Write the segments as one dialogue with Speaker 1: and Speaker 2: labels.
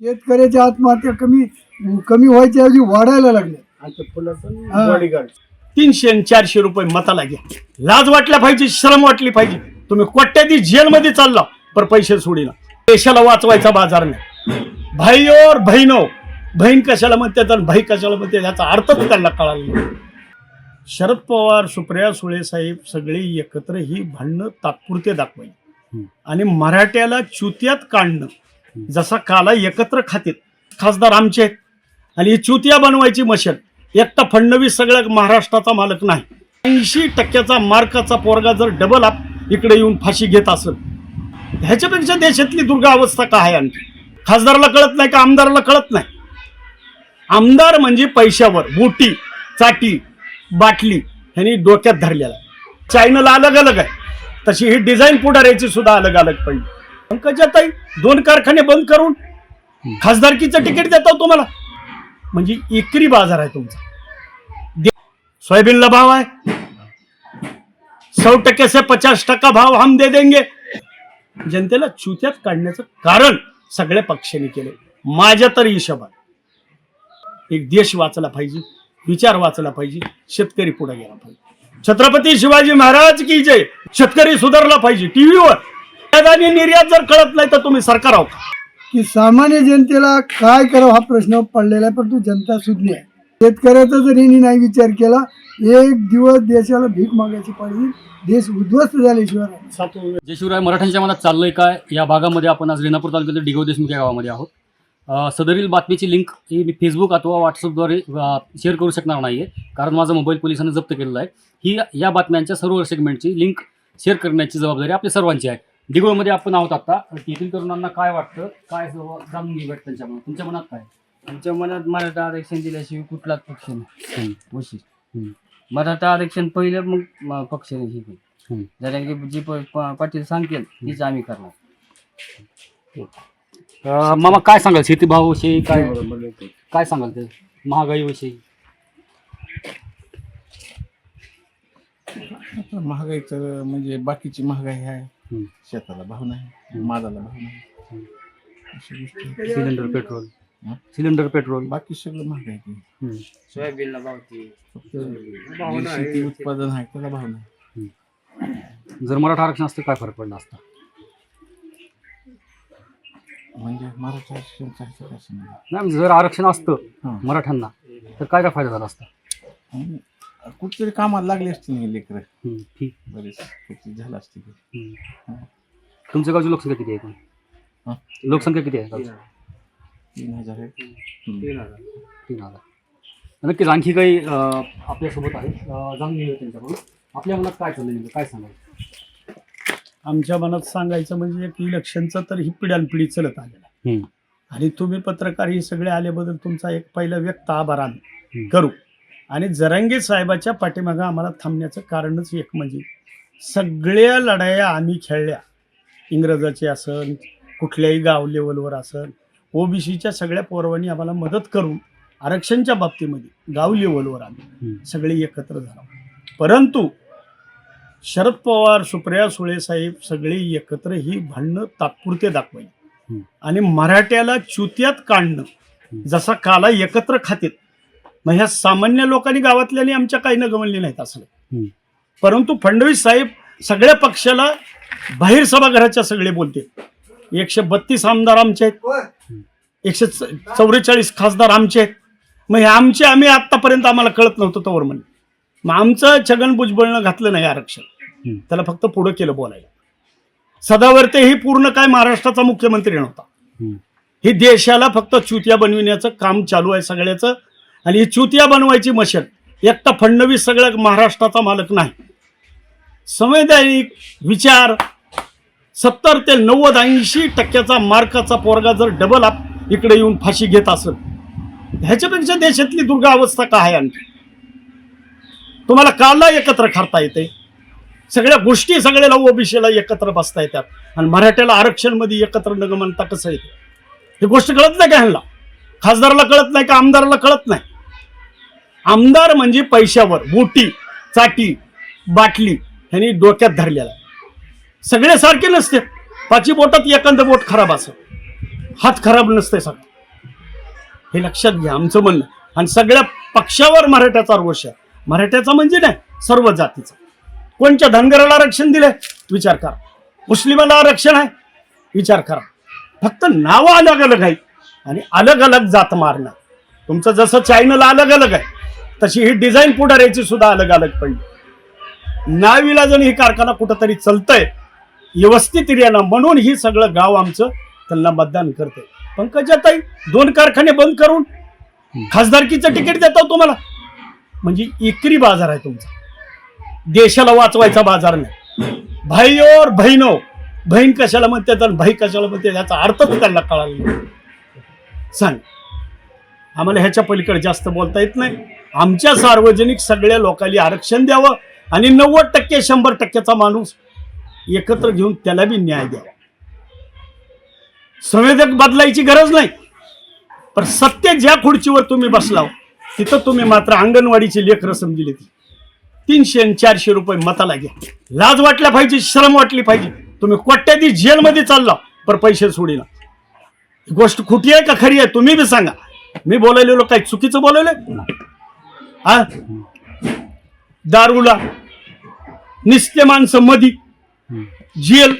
Speaker 1: शेतकऱ्याच्या आत्महत्या कमी कमी व्हायच्या ऐवजी वाढायला लागल्या.
Speaker 2: बॉडीगार्ड तीनशे आणि चारशे रुपये मताला घ्या. लाज वाटल्या पाहिजे श्रम वाटली पाहिजे. तुम्ही कोट्याधी जेलमध्ये चालला पर पैसे सोडीना देशाला वाचवायचा बाजार नाही. भाई और बहिणो. बहीण कशाला म्हणतात आणि भाई कशाला म्हणतात याचा अर्थच त्यांना कळाला. शरद पवार सुप्रिया सुळे साहेब सगळे एकत्र ही भांडणं तात्पुरते दाखवायची. आणि मराठ्याला चुत्यात काढणं. जसा काला एकत्र खातेत खासदार आमचे आहेत. आणि ही चुतिया बनवायची मशीन. एकटा फडणवीस सगळ्या महाराष्ट्राचा मालक नाही. ऐंशी टक्क्याचा मार्काचा पोरगा जर डबल आप इकडे येऊन फाशी घेत असेल ह्याच्यापेक्षा देशातली दुर्गावस्था काय आणखी? खासदाराला कळत नाही का आमदाराला कळत नाही? आमदार म्हणजे पैशावर बोटी चाटी बाटली ह्यांनी डोक्यात धरलेला आहे. चायनाला अलग अलग आहे. तशी ही डिझाईन पुढाऱ्याची सुद्धा अलग अलग पाहिजे पंकजाताई दोन कारखाने बंद करून खासदारकीचं तिकीट देतो तुम्हाला. म्हणजे एकरी बाजार आहे तुमचा. सोयाबीनला भाव आहे. सौ टक्के से पचास टक्का भाव हम दे देंगे. जनतेला चुत्यात काढण्याचं कारण सगळ्या पक्षांनी केले माझ्या तर हिशोबात. एक देश वाचला पाहिजे विचार वाचला पाहिजे शेतकरी पुढे गेला पाहिजे. छत्रपती शिवाजी महाराज की जय. शेतकरी सुधारला पाहिजे टीव्हीवर आणि निर्यात जर कळत नाही तर तुम्ही सरकार आहोत.
Speaker 1: की सामान्य जनतेला काय करावं हा प्रश्न पडलेला आहे परंतु जनता सुज्ञ आहे. शेतकऱ्याचा जर यांनी नाही विचार केला एक दिवस देशाला भीक मागायची पाहिजे देश उद्ध्वस्त झाल्याशिवाय राहणार नाही.
Speaker 3: जय शिवराय मराठ्यांच्या मनात चाललंय काय? या भागामध्ये आपण आज रेणापूर तालुक्यातील डिगो देशमुख या गावामध्ये आहोत. सदरील बातमीची लिंक ही मी फेसबुक अथवा व्हॉट्सअपद्वारे शेअर करू शकणार नाही आहे कारण माझा मोबाईल पोलिसांनी जप्त केलेला आहे. ही या बातम्यांच्या सर्व सेगमेंटची लिंक शेअर करण्याची जबाबदारी आपल्या सर्वांची आहे. डिगोमध्ये आपण आहोत आता. येथील तरुणांना काय वाटतं? काय सर्व जाणून घेऊयात त्यांच्या मनात. तुमच्या मनात काय?
Speaker 4: आमच्या मनात मराठा आरक्षण दिल्याशिवाय कुठलाच पक्ष नाही. मराठा आरक्षण पहिलं मग पक्ष नाही हे. जरा की जी पाटील सांगतील तीच आम्ही करणार.
Speaker 3: मामा काय सांगाल? शेतीभावाविषयी काय? काय सांगाल ते? महागाईविषयी
Speaker 5: आता महागाईचं म्हणजे बाकीची महागाई आहे. शेताला भाव नाही मालाला भाव नाही. अशा गोष्टी
Speaker 3: सिलेंडर पेट्रोल.
Speaker 5: हं?
Speaker 3: Cylinder petrol.
Speaker 5: बाकी सगळं महाग आहे की.
Speaker 3: हम्म.
Speaker 4: सोयाबीनला भावती
Speaker 5: फक्त जे शेती उत्पादन आहे त्याला भाव नाही.
Speaker 3: जर मराठा आरक्षण असतं काय फरक पडला असता?
Speaker 5: म्हणजे मराठा असं नाही
Speaker 3: नाही जर आरक्षण असतं
Speaker 5: हां.
Speaker 3: मराठ्यांना तर काय काय फायदा झाला असता?
Speaker 5: आणि कुठेतरी कामाला लागले असते नाही लेकरं
Speaker 3: हम्म, ठीक
Speaker 5: बरेच किती झालं असते की.
Speaker 3: हम्म. तुमच्या गावची लोकसंख्या किती आहे एकूण?
Speaker 5: हां.
Speaker 3: लोकसंख्या किती आहे गावची?
Speaker 5: तीन हजार आहे हम्म.
Speaker 3: तीन हजार नक्कीच आणखी काही अं, आपल्यासोबत आहे अं, जाणून घेऊया त्यांच्याकडून आपल्या मनात काय नेमकं काय सांगाल
Speaker 2: आमच्या मनात सांगायचं म्हणजे एक इलेक्शनचं तर ही पिढ्यानपिढी चलत आलेलं आहे. आणि तुम्ही पत्रकार हे सगळे आल्याबद्दल तुमचा एक पहिला व्यक्त आभार आम्ही
Speaker 3: हम्म.
Speaker 2: करू आणि जरांगे साहेबाच्या पाठीमागं आम्हाला थांबण्याचं कारणच एक म्हणजे सगळ्या लढाया आम्ही खेळल्या इंग्रजाची असन कुठल्याही गाव लेवलवर असन ओबीसीच्या सगळ्या पोरवांनी आम्हाला मदत करून आरक्षणच्या बाबतीमध्ये गाव लेवलवर आम्ही. सगळे एकत्र झालो परंतु शरद पवार सुप्रिया सुळे साहेब सगळे एकत्र ही भांडणं तात्पुरते दाखवायची. आणि मराठ्याला चुत्यात काढणं जसा काला एकत्र खातेत मग ह्या सामान्य लोकांनी गावातल्यानी आमच्या काही न गमवली नाहीत असं. परंतु फडणवीस साहेब सगळ्या पक्षाला बाहेर सभागृहाच्या सगळे बोलते. एकशे बत्तीस आमदार आमचे आहेत. एकशे च- चौवेचाळीस खासदार आमचे आहेत. मग हे आमचे आम्ही आतापर्यंत आम्हाला कळत नव्हतं तवर म्हणे. मग आमचं छगन भुजबळनं घातलं नाही आरक्षण. त्याला फक्त पुढं केलं बोलायला. सदावर्ते ही पूर्ण काय महाराष्ट्राचा मुख्यमंत्री नव्हता. ही देशाला फक्त चुतिया बनविण्याचं काम चालू आहे सगळ्याचं. आणि ही चुतिया बनवायची मशाल एकटा फडणवीस सगळ्या महाराष्ट्राचा मालक नाही. संवैधानिक विचार सत्तर ते नव्वद ऐंशी टक्क्याचा मार्काचा पोरगा जर डबल आप इकडे येऊन फाशी घेत असेल ह्याच्यापेक्षा देशातली दुर्गावस्था काय आहे आणखी? तुम्हाला काला एकत्र करता येते. सगळ्या गोष्टी सगळ्याला ओबीसीला एकत्र बसता येतात. आणि मराठ्याला आरक्षणमध्ये एकत्र न म्हणता कसं येते? ही गोष्ट कळत नाही का ह्यांना? खासदाराला कळत नाही का आमदाराला कळत नाही? आमदार म्हणजे पैशावर बोटी चाटी बाटली ह्यांनी डोक्यात धरलेला आहे. सगळे सारखे नसते. पाची बोटात एखादं बोट खराब असं. हात खराब नसते सगळं. हे लक्षात घ्या आमचं म्हणणं. आणि सगळ्या पक्षावर मराठ्याचा रोष आहे. मराठ्याचा म्हणजे नाही सर्व जातीचा. कोणच्या धनगराला आरक्षण दिलंय? विचार करा. मुस्लिमाला आरक्षण आहे? विचार करा. फक्त नावं अलग अलग आहे. आणि अलग अलग जात मारणं. तुमचं जसं चायनाला अलग अलग आहे तशी ही डिझाईन पुढाऱ्याची सुद्धा अलग अलग पडली नाविलाजन ही कारखाना कुठंतरी चलतंय व्यवस्थित ना म्हणून ही सगळं गाव आमचं त्यांना मतदान करते पंकजाताई दोन कारखाने बंद करून खासदारकीचं तिकीट देतो तुम्हाला. म्हणजे इकरी बाजार आहे तुमचा. देशाला वाचवायचा बाजार नाही. भाई और बहिनो बहीण कशाला म्हणते तर भाई कशाला म्हणते याचा अर्थच त्यांना कळाला सांग. आम्हाला ह्याच्या पलीकडे जास्त बोलता येत नाही. आमच्या सार्वजनिक सगळ्या लोकांनी आरक्षण द्यावं आणि नव्वद टक्के शंभर टक्क्याचा माणूस एकत्र घेऊन त्याला बी न्याय द्यावा. संवेदक बदलायची गरज नाही पण सत्य ज्या खुर्चीवर तुम्ही बसलाव तिथं तुम्ही मात्र अंगणवाडीची लेकरं समजली ती. तीनशे आणि चारशे रुपये मताला घ्या. लाज वाटल्या पाहिजे श्रम वाटली पाहिजे. तुम्ही कोट्यादी जेलमध्ये चालला पर पैसे सोडीना गोष्ट खोटी आहे का खरी आहे तुम्ही बी सांगा. मी बोलायलेलो काय चुकीचं बोलवलं हा? दारूला निस्ते माणसं मधी. Jail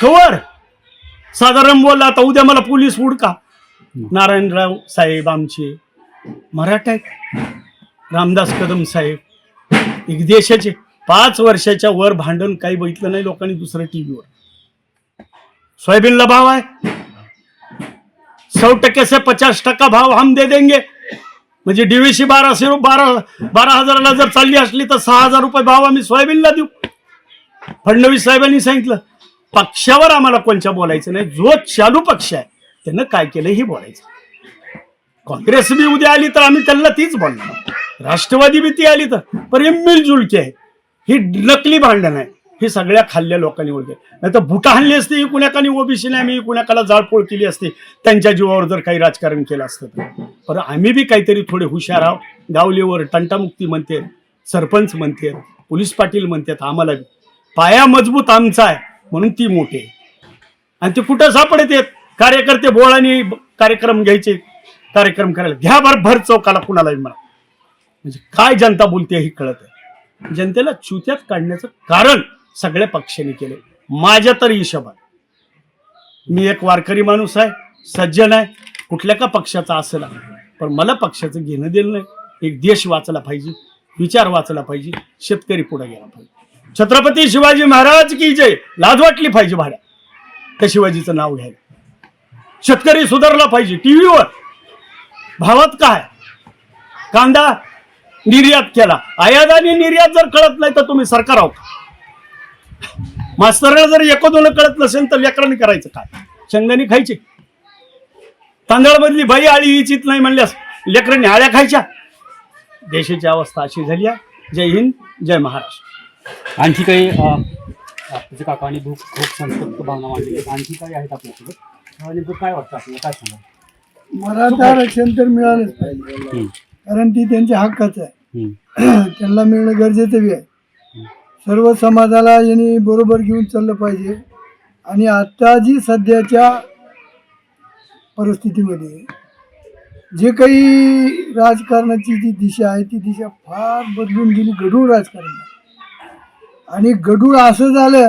Speaker 2: cover. साधारण बोलला आता उद्या मला पोलीस उडका. नारायणराव साहेब आमचे. मराठा रामदास कदम साहेब. एक देशाचे पाच वर्षाच्या वर भांडण काही बघितलं नाही लोकांनी दुसऱ्या टीव्हीवर. सोयाबीनला भाव आहे. सौ टक्के से पचास टक्का भाव हम दे देंगे. म्हणजे डीव्हीसी बाराशे रु- बारा बारा हजाराला जर चालली असली तर सहा हजार रुपये भाव आम्ही सोयाबीनला देऊ. फडणवीस साहेबांनी सांगितलं पक्षावर आम्हाला कोणच्या बोलायचं नाही जो चालू पक्ष आहे त्यानं काय केलं हे बोलायचं. काँग्रेस बी उद्या आली तर आम्ही त्यांना तीच बोलणार. राष्ट्रवादी बी ती आली तर पण हे मिलजुलकी आहे. ही नकली भांडण आहे. ही सगळ्या खाल्ल्या लोकांनी वगैरे नाही तर बुटा हल्ली असते ही कुणाकानी ओबीसी नाही आम्ही कुणाकाला जाळपोळ केली असते त्यांच्या जीवावर जर काही राजकारण केलं असतं तर. पण आम्ही बी काहीतरी थोडे हुशार आहोत. गावलीवर टंटामुक्ती म्हणते सरपंच म्हणते पोलीस पाटील म्हणतात आम्हाला बी. पाया मजबूत आमचा आहे म्हणून ती मोठी आहे. आणि ते कुठं सापडत येत कार्यकर्ते बोळाने कार्यक्रम घ्यायचे कार्यक्रम करायला. घ्या भर भर चौकाला कुणालाही मला म्हणजे काय जनता बोलते हे कळत आहे. जनतेला चुत्यात काढण्याचं कारण सगळ्या पक्षांनी केले. माझ्या तर हिशोबात मी एक वारकरी माणूस आहे सज्जन आहे कुठल्या का पक्षाचा असेल पण मला पक्षाचं घेणं दिलं नाही. एक देश वाचला पाहिजे विचार वाचला पाहिजे शेतकरी पुढे गेला पाहिजे. छत्रपती शिवाजी महाराज की जय? लाज वाटली पाहिजे भाड्या. त्या शिवाजीचं नाव घ्यायला. शेतकरी सुधारला पाहिजे टीव्हीवर. भावात काय? कांदा निर्यात केला. आयात आणि निर्यात जर कळत नाही तर तुम्ही सरकार आहोत. मास्तराला जर एको दोन कळत नसेल तर लेकरांनी करायचं काय शेंगदाणी खायची. तांदळामधली बाई आळी इचित नाही म्हणल्यास लेकरांनी आळ्या खायच्या? देशाची अवस्था अशी झाली आहे. जय हिंद जय महाराष्ट्र.
Speaker 3: आणखी काही तुझे काका आणि भूक खूप संतप्त भावना मांडली. आणखी काही आहेत आपल्यासोबत? अ, नेमकं काय वाटतं आपल्याला? काय सांगा
Speaker 1: मराठा आरक्षण तर मिळालंच पाहिजे. कारण ती त्यांच्या हक्काचं आहे. त्यांना मिळणं गरजेचं बी आहे. सर्व समाजाला यांनी बरोबर घेऊन चाललं पाहिजे. आणि आत्ता जी सध्याच्या परिस्थितीमध्ये जे काही राजकारणाची जी दिशा आहे ती दिशा फार बदलून गेली गढूळ राजकारण. आणि गढूळ असं झालं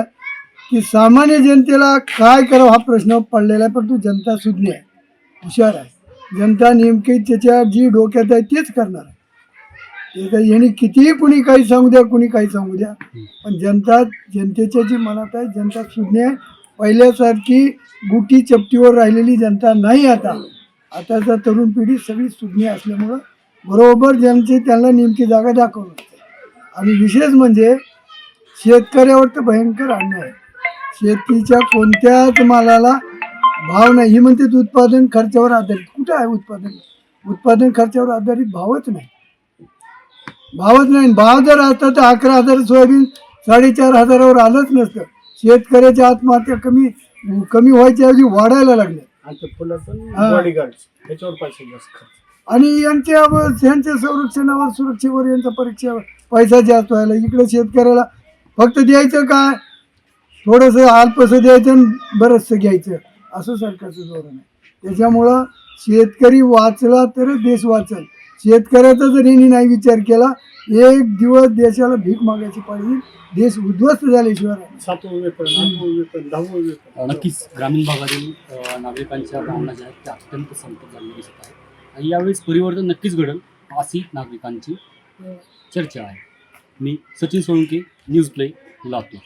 Speaker 1: की सामान्य जनतेला काय करावं हा प्रश्न पडलेला आहे परंतु जनता सुज्ञ आहे हुशार आहे. जनता नेमकी त्याच्या जी डोक्यात आहे तेच करणार आहे. यांनी कितीही कुणी काही सांगू द्या कुणी काही सांगू द्या पण जनता जनतेच्या जी मनात आहे जनता सुज्ञ आहे पहिल्यासारखी गुटी चपटीवर राहिलेली जनता नाही आता. आताचा तरुण पिढी सगळी सुज्ञ असल्यामुळं बरोबर ज्यांचे त्यांना नेमकी जागा दाखवून आणि विशेष म्हणजे शेतकऱ्यावर तर भयंकर अन्याय आहे. शेतीच्या कोणत्याच मालाला भाव नाही. ही म्हणते उत्पादन खर्चावर आधारित. कुठं आहे उत्पादन? उत्पादन खर्चावर आधारित भावच नाही. भावच नाही. भाव जर असता तर अकरा हजार सोयाबीन साडेचार हजारावर आलंच नसतं. शेतकऱ्याच्या आत्महत्या कमी कमी व्हायच्या ऐवजी वाढायला लागल्या
Speaker 2: आणि
Speaker 1: यांच्या यांच्या संरक्षणावर सुरक्षेवर यांचा परीक्षेवर पैसा जास्त व्हायला. इकडे शेतकऱ्याला फक्त द्यायचं काय? थोडंसं अल्पसं द्यायचं आणि बरंचसं घ्यायचं. असं सरकारचं धोरण आहे. त्याच्यामुळं शेतकरी वाचला तरच देश वाचल. शेतकऱ्याचा जर यांनी नाही विचार केला एक दिवस देशाला भीक मागायची येईल. देश उद्ध्वस्त झाल्याशिवाय राहणार नाही.
Speaker 2: सातवं वेतन आठवं वेतन दहावं वेतन
Speaker 3: नक्कीच ग्रामीण भागातील नागरिकांच्या भावना ज्या आहेत त्या अत्यंत संकट झालेल्या दिसत आहेत आणि यावेळेस परिवर्तन नक्कीच घडेल अशी नागरिकांची चर्चा आहे मी सचिन सोळंके न्यूज प्ले लातूर